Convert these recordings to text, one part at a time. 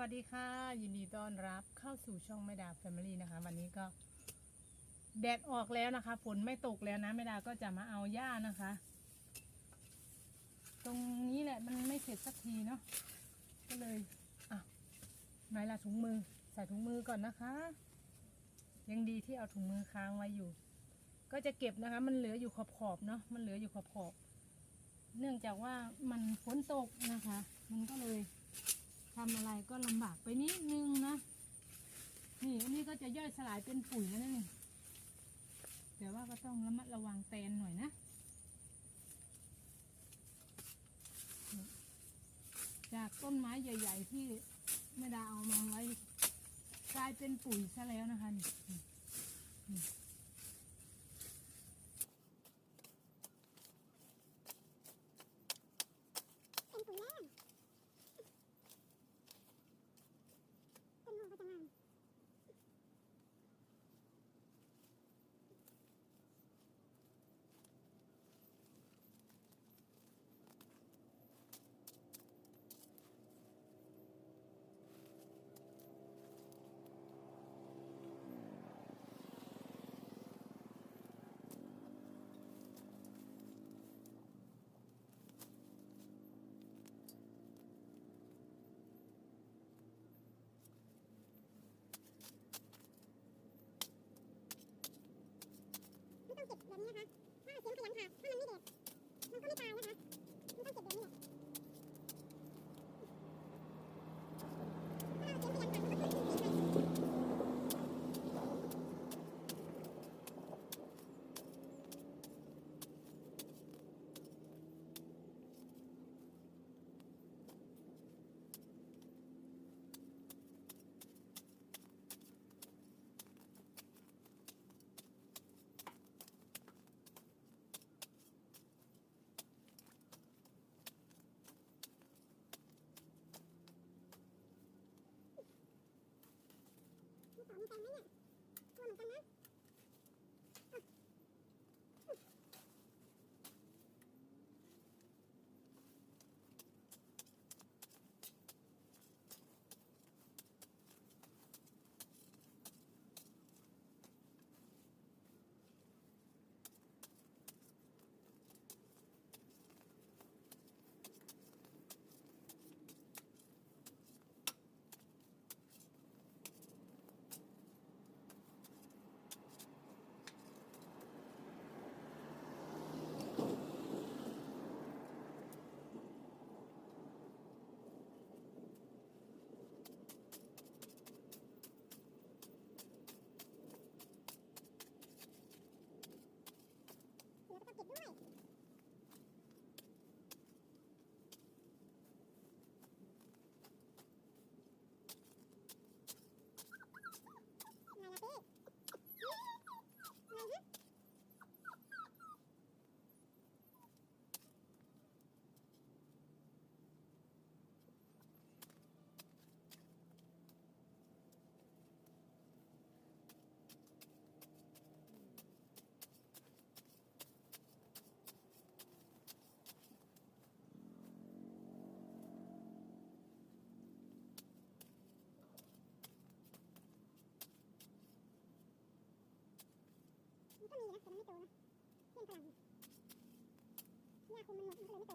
วัสดีค่ะ ยินดีต้อนรับเข้าสู่ช่องแม่ดาแฟมิลี่นะคะ วันนี้ก็ แดดออกแล้วนะคะฝนไม่ตกแล้วนะแม่ดาก็จะมาเอาหญ้านะคะ ตรงนี้แหละมันไม่เสร็จสักทีเนาะก็เลยอะไหนล่ะถุงมือ ใส่ถุงมือก่อนนะคะ ยังดีที่เอาถุงมือค้างไว้อยู่ ก็จะเก็บนะคะ มันเหลืออยู่ขอบๆเนาะมันเหลืออยู่ขอบๆเนื่องจากว่ามันฝนตกนะคะ มันก็เลย ทำอะไรก็ลำบากไปนิดนึงนะนี่อันนี้ก็จะย่อยสลายเป็นปุ๋ยแล้วนี่แต่ว่าก็ต้องระมัดระวังแตนหน่อยนะจากต้นไม้ใหญ่ ๆ ที่แม่ไดาเอามาไว้ กลายเป็นปุ๋ยซะแล้วนะคะนี่ปุ๋ยแร่ต้นหอมก็จะงาม ไม่ต้องเก็บแบบนี้นะคะ ถ้า เสียงขยันค่ะ ถ้ามันไม่เด็ดมันก็ไม่ตายนะคะมันต้องเก็บแบบนี้แหละถ้าเสียงขยันขาดมันก็ขึ้นสีไป มีสองมีแตงไหมเนี่ยกลัวเหมือนกันนะเดี๋ยวก็ต้องเก็บด้วยนายลาเต้อะไรฮะ มันก็มีนะแต่มันไม่โตนะเพี้ยนฝรั่งหญ้าคุมมันหมดมันก็เลยไม่โต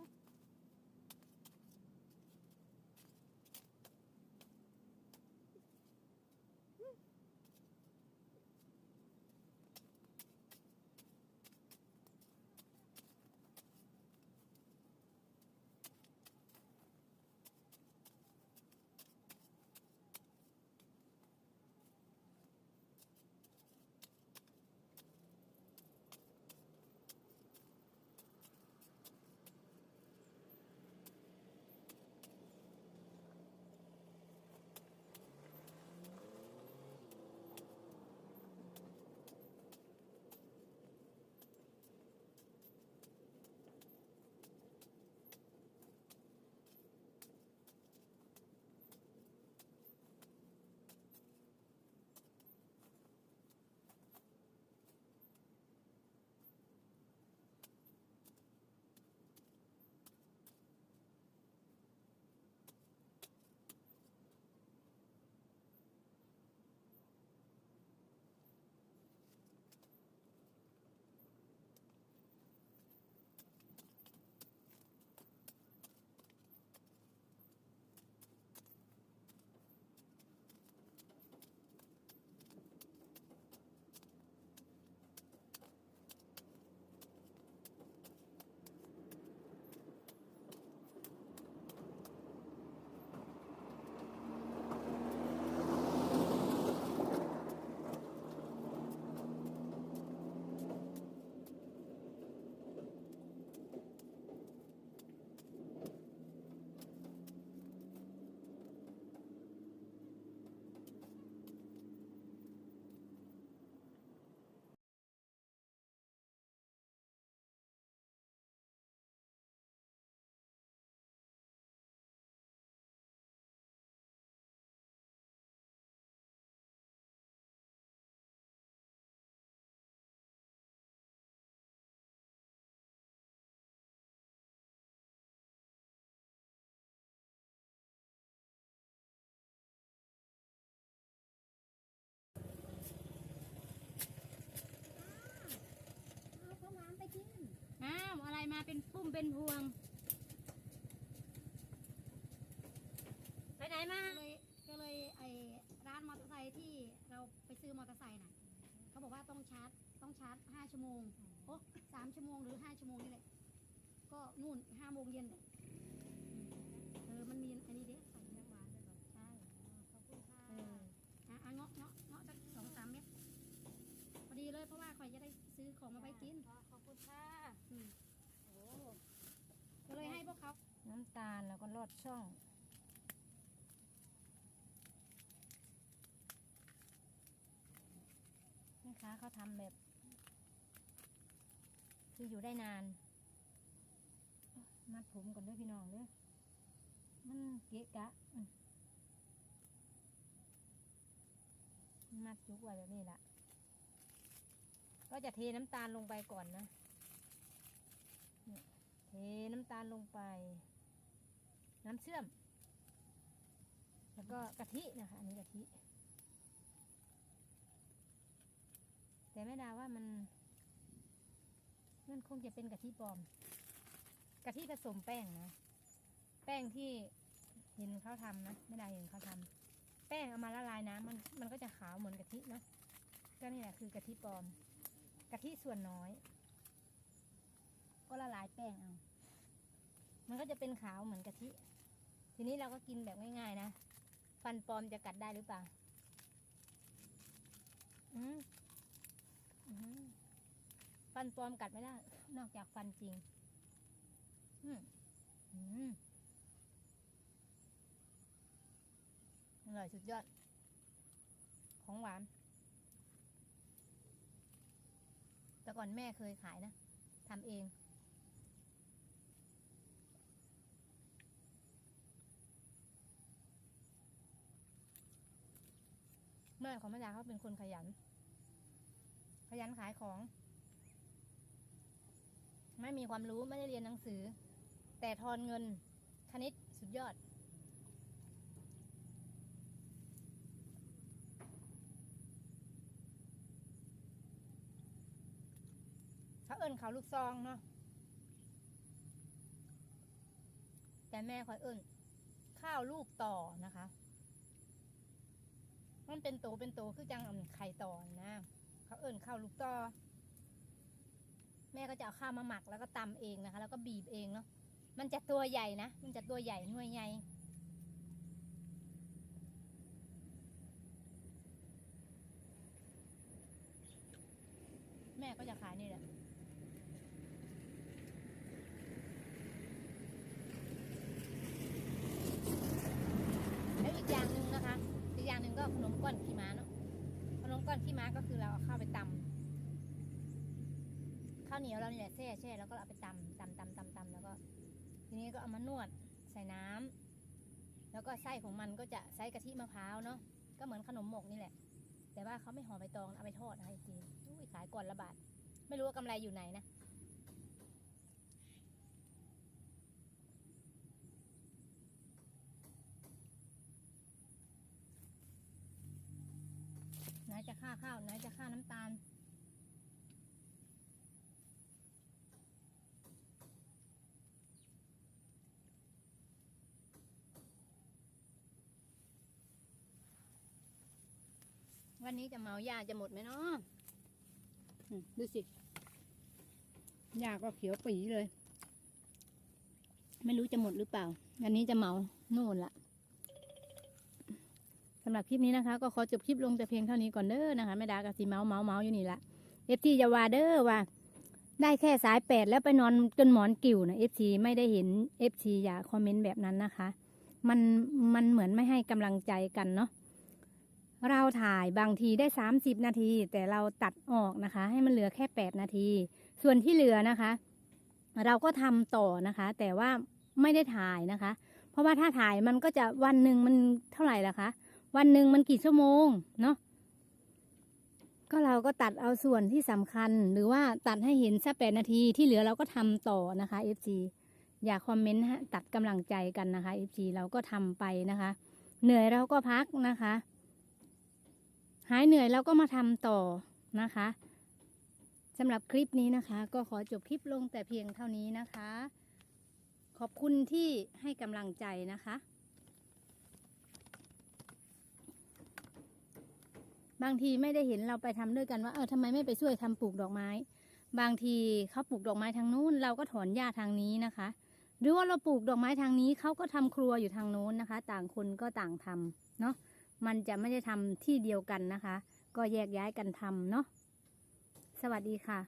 มาเป็นปุ้มเป็นพวง ไปไหนมา ก็เลยก็เลยไอร้านมอเตอร์ไซค์ที่เราไปซื้อมอเตอร์ไซค์น่ะเขาบอกว่าต้องชาร์จต้องชาร์จห้าชั่วโมงโอ้สามชั่วโมงหรือห้าชั่วโมงนี่แหละก็นู่นห้าโมงเย็นเลยเออมันมีอันนี้เด็กใส่น้ำหวานด้วยเหรอใช่ขอบคุณค่ะเอออะอะเงาะเงาะเงาะสักสองสามเม็ดพอดีเลยเพราะว่าคอยจะได้ซื้อของมาไว้กินขอบคุณค่ะอืมโอ้ก็เลยให้พวกเขา น้ำตาลแล้วก็ลอดช่อง นะคะเขาทำแบบ คืออยู่ได้นาน มัดผมก่อนด้วยพี่น้องด้อมันเกะกะ มัดจุกไว้แบบนี้ละก็จะเทน้ำตาลลงไปก่อนนะเทน้ำตาลลงไป น้ำเชื่อม แล้วก็กะทินะคะอันนี้กะทิ แต่แม่ดาว่ามันมันคงจะเป็นกะทิปลอม กะทิผสมแป้งนะ แป้งที่เห็นเขาทำนะแม่ดาเห็นเขาทำแป้งเอามาละลายน้ำมันมันก็จะขาวเหมือนกะทินะก็นี่แหละคือกะทิปลอม กะทิส่วนน้อย ก็ละลายแป้งเอา มันก็จะเป็นขาวเหมือนกะทิ ทีนี้เราก็กินแบบง่ายๆนะ ฟันปลอมจะกัดได้หรือเปล่า อืมอืมฟันปลอมกัดไม่ได้ นอกจากฟันจริง อืมอืมอร่อยสุดยอด ของหวาน แต่ก่อนแม่เคยขายนะทำเอง แม่ของแม่ดาเขาเป็นคนขยัน ขยันขายของ ไม่มีความรู้ไม่ได้เรียนหนังสือ แต่ทอนเงินคณิตสุดยอด เขาเอิ้นเขาลูกซองเนาะแต่แม่คอยเอิ้นข้าวลูกต่อนะคะ มันเป็นโตเป็นโตคือจังอั่นไข่ตอนะเขาเอิ้นข้าวลูกต่อแม่ก็จะเอาข้าวมาหมักแล้วก็ตำเองนะคะ แล้วก็บีบเองเนาะมันจะตัวใหญ่นะมันจะตัวใหญ่หน่วยใหญ่แม่ก็จะขายนี่แหละแล้วอีกอย่างหนึ่งนะคะ อีกอย่างหนึ่งก็ขนมก้อนขี้ม้าเนาะขนมก้อนขี้ม้าก็คือเราเอาข้าวไปตำข้าว เหนียวเรานี่แหละแช่แช่แล้วก็เอาไปตำตำตำตำตำแล้วก็ ทีนี้ก็เอามานวดใส่น้ำแล้วก็ไส้ของมันก็จะไส้กะทิมะพร้าวเนาะก็เหมือนขนมหมกนี่แหละ แต่ว่าเขาไม่ห่อใบตองเอาไปทอดนะคะจริงอุ้ยขายก่อนละบาทไม่รู้ว่ากำไรอยู่ไหนนะไหนจะค่าข้าวไหนจะค่าน้ำตาล วันนี้จะเมายาจะหมดไหมเนาะอืมดูสิยาก็เขียวปีเลย ไม่รู้จะหมดหรือเปล่า วันนี้จะเมาโน่นละสำหรับคลิปนี้นะคะ ก็ขอจบคลิปลงแต่เพียงเท่านี้ก่อนเด้อนะคะไม่ดากะสีเมาเมาเมาอยู่นี่ละเอฟซีจะว่าเด้อว่า ได้แค่สายแปดแล้วไปนอนจนหมอนกิ่วนะเอฟซีไม่ได้เห็นเอฟซีอย่าคอมเมนต์แบบนั้นนะคะ มันมันเหมือนไม่ให้กำลังใจกันเนาะ เราถ่ายบางทีได้ 30 นาที แต่เราตัดออกนะคะ ให้มันเหลือแค่ 8 นาที ส่วนที่เหลือนะคะ เราก็ทำต่อนะคะ แต่ว่าไม่ได้ถ่ายนะคะ เพราะว่าถ้าถ่ายมันก็จะวันหนึ่งมันเท่าไหร่ล่ะคะ วันหนึ่งมันกี่ชั่วโมงเนาะก็เราก็ตัดเอาส่วนที่สำคัญ หรือว่าตัดให้เห็นสักแปดนาทีที่เหลือเราก็ทำต่อนะคะ FG อย่าคอมเมนต์ฮะตัดกำลังใจกันนะคะ FG เราก็ทำไปนะคะ เหนื่อยเราก็พักนะคะ หายเหนื่อยเราก็มาทำต่อนะคะสำหรับคลิปนี้นะคะ ก็ขอจบคลิปลงแต่เพียงเท่านี้นะคะ ขอบคุณที่ให้กำลังใจนะคะ บางทีไม่ได้เห็นเราไปทำด้วยกันว่าเออทำไมไม่ไปช่วยทำปลูกดอกไม้ บางทีเขาปลูกดอกไม้ทางนู้น เราก็ถอนหญ้าทางนี้นะคะ หรือว่าเราปลูกดอกไม้ทางนี้เขาก็ทำครัวอยู่ทางโน้นนะคะ ต่างคนก็ต่างทำเนาะ มันจะไม่ได้ทำที่เดียวกันนะคะ ก็แยกย้ายกันทำเนาะสวัสดีค่ะ